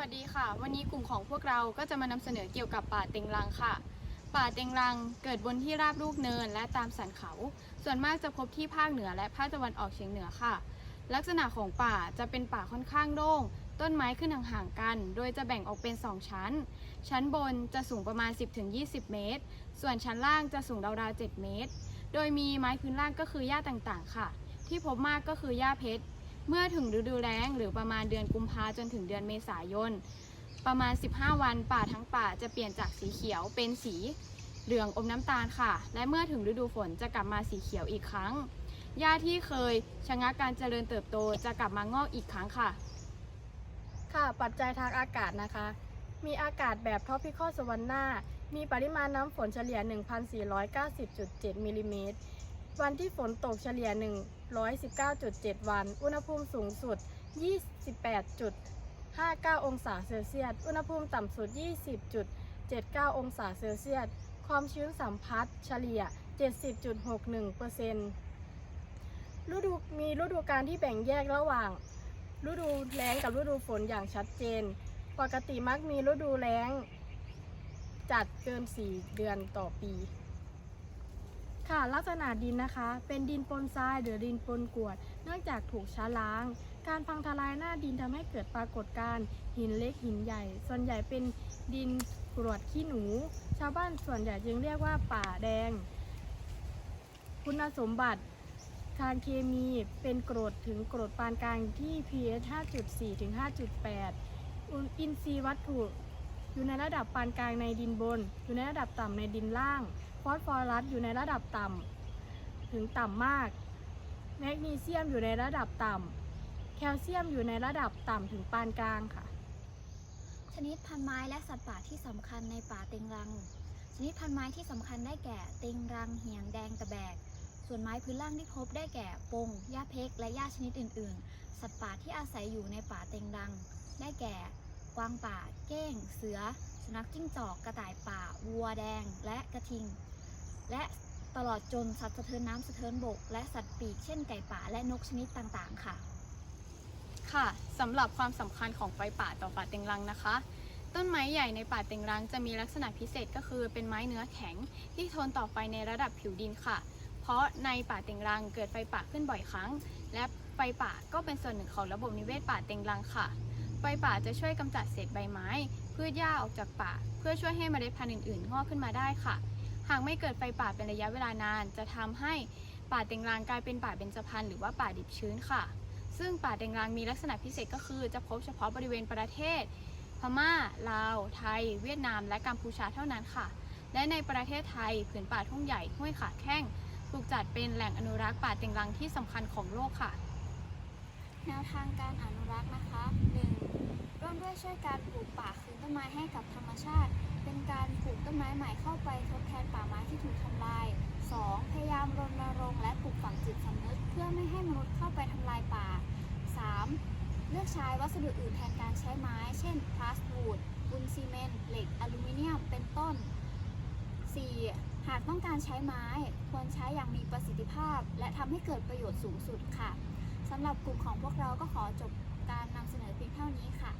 วัสดีค่ะ วันนี้กลุ่มของพวกเราก็จะมานำเสนอเกี่ยวกับป่าเต็งรังค่ะ ป่าเต็งรังเกิดบนที่ราบลูกเนินและตามสันเขา ส่วนมากจะพบที่ภาคเหนือและภาคตะวันออกเฉียงเหนือค่ะ ลักษณะของป่าจะเป็นป่าค่อนข้างโล่ง ต้นไม้ขึ้นห่างๆกัน โดยจะแบ่งออกเป็น 2 ชั้น ชั้นบนจะสูงประมาณ 10-20 เมตร ส่วนชั้นล่างจะสูงราวๆ7เมตร โดยมีไม้พื้นล่างก็คือหญ้าต่างๆ ค่ะ ที่พบมากก็คือหญ้าเพชร เมื่อถึงฤดูแล้งหรือประมาณเดือนกุมภาจนถึงเดือนเมษายน ประมาณ 15 วันป่าทั้งป่าจะเปลี่ยนจากสีเขียวเป็นสีเหลืองอมน้ำตาลค่ะ และเมื่อถึงฤดูฝนจะกลับมาสีเขียวอีกครั้ง หญ้าที่เคยชะงักการเจริญเติบโตจะกลับมางอกอีกครั้งค่ะ ค่ะ ปัจจัยทางอากาศนะคะ มีอากาศแบบท r o ปิคอสว a นนามีปริมาณน้ำฝนเฉลี่ย 1,490.7มิลลิเมตร วันที่ฝนตกเฉลี่ย 119.7 วัน อุณหภูมิสูงสุด 28.59 องศาเซลเซียส อุณหภูมิต่ำสุด 20.79 องศาเซลเซียส ความชื้นสัมพัทธ์เฉลี่ย 70.61%ฤดูมีฤดูกาลที่แบ่งแยกระหว่าง ฤดูแล้งกับฤดูฝนอย่างชัดเจน ปกติมักมีฤดูแล้งจัดเกิน 4 เดือนต่อปี ค่ะลักษณะดินนะคะ เป็นดินปนทรายหรือดินปนกรวด เนื่องจากถูกช้าล้าง การพังทลายหน้าดินทำให้เกิดปรากฏการณ์หินเล็กหินใหญ่ ส่วนใหญ่เป็นดินกรวดขี้หนู ชาวบ้านส่วนใหญ่จึงเรียกว่าป่าแดง คุณสมบัติทางเคมีเป็นกรดถึงกรดปานกลางที่ pH 5.4 ถึง 5.8อุณอินทรีย์วัตถุ อยู่ในระดับปานกลางในดินบน อยู่ในระดับต่ำในดินล่าง อสฟอรัสอยู่ในระดับต่ำถึงต่ำมาก แมกนีเซียมอยู่ในระดับต่ำแคลเซียมอยู่ในระดับต่ำถึงปานกลางค่ะ ชนิดพันธุ์ไม้และสัตว์ป่าที่สำคัญในป่าเต็งรัง ชนิดพันธุ์ไม้ที่สำคัญได้แก่เต็งรังเหียงแดงตะแบก ส่วนไม้พื้นล่างที่พบได้แก่ปงหญ้าเพกและหญ้าชนิดอื่น ๆ สัตว์ป่าที่อาศัยอยู่ในป่าเต็งรัง ได้แก่กวางป่า เก้ง เสือ สุนัขจิ้งจอก กระต่ายป่า วัวแดง และกระทิง และตลอดจนสัตว์สะเทินน้ำสะเทินบก และสัตว์ปีกเช่นไก่ป่าและนกชนิดต่างๆ ค่ะ ค่ะสำหรับความสำคัญของไฟป่าต่อป่าเต็งรังนะคะ ต้นไม้ใหญ่ในป่าเต็งรังจะมีลักษณะพิเศษก็คือเป็นไม้เนื้อแข็ง ที่ทนต่อไฟในระดับผิวดินค่ะ เพราะในป่าเต็งรังเกิดไฟป่าขึ้นบ่อยครั้ง และไฟป่าก็เป็นส่วนหนึ่งของระบบนิเวศป่าเต็งรังค่ะ ไฟป่าจะช่วยกำจัดเศษใบไม้พืชหญ้าออกจากป่า เพื่อช่วยให้เมล็ดพันธุ์อื่นๆงอกขึ้นมาได้ค่ะ หากไม่เกิดไฟป่าเป็นระยะเวลานาน จะทำให้ป่าเต็งรังกลายเป็นป่าเบญจพรรณหรือว่าป่าดิบชื้นค่ะ ซึ่งป่าเต็งรังมีลักษณะพิเศษก็คือจะพบเฉพาะบริเวณประเทศ พม่า ลาว ไทย เวียดนาม และกัมพูชาเท่านั้นค่ะ และในประเทศไทยผืนป่าทุ่งใหญ่ห้วยขาแข้งถูกจัดเป็นแหล่งอนุรักษ์ป่าเต็งรังที่สำคัญของโลกค่ะ แนวทางการอนุรักษ์นะคะ 1. ร่วมด้วยช่วยการปลูกป่าคืนต้นไม้ให้กับธรรมชาติ เป็นการปลูกต้นไม้ใหม่เข้าไปทดแทนป่าไม้ที่ถูกทำลาย 2. พยายามรณรงค์และปลูกฝังจิตสำนึก เพื่อไม่ให้มนุษย์เข้าไปทำลายป่า 3. เลือกใช้วัสดุอื่นแทนการใช้ไม้ เช่นพลาสติกปูนซีเมนต์เหล็ก อลูมิเนียม เป็นต้น 4. หากต้องการใช้ไม้ ควรใช้อย่างมีประสิทธิภาพ และทำให้เกิดประโยชน์สูงสุดค่ะสำหรับกลุ่มของพวกเราก็ขอจบการนำเสนอเพียงเท่านี้ค่ะ